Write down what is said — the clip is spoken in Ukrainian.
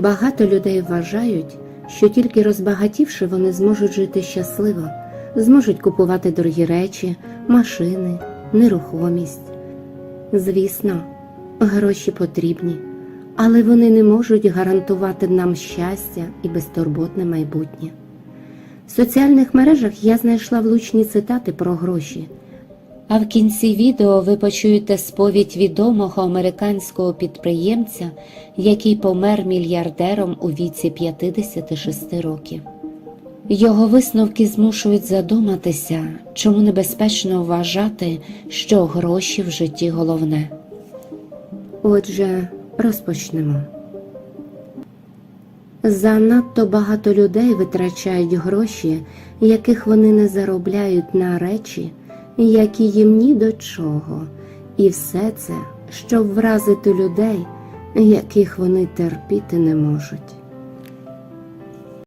Багато людей вважають, що тільки розбагатівши, вони зможуть жити щасливо, зможуть купувати дорогі речі, машини, нерухомість. Звісно, гроші потрібні, але вони не можуть гарантувати нам щастя і безтурботне майбутнє. В соціальних мережах я знайшла влучні цитати про гроші. А в кінці відео ви почуєте сповідь відомого американського підприємця, який помер мільярдером у віці 56 років. Його висновки змушують задуматися, чому небезпечно вважати, що гроші в житті головне. Отже, розпочнемо. Занадто багато людей витрачають гроші, яких вони не заробляють на речі, які їм ні до чого, і все це, щоб вразити людей, яких вони терпіти не можуть.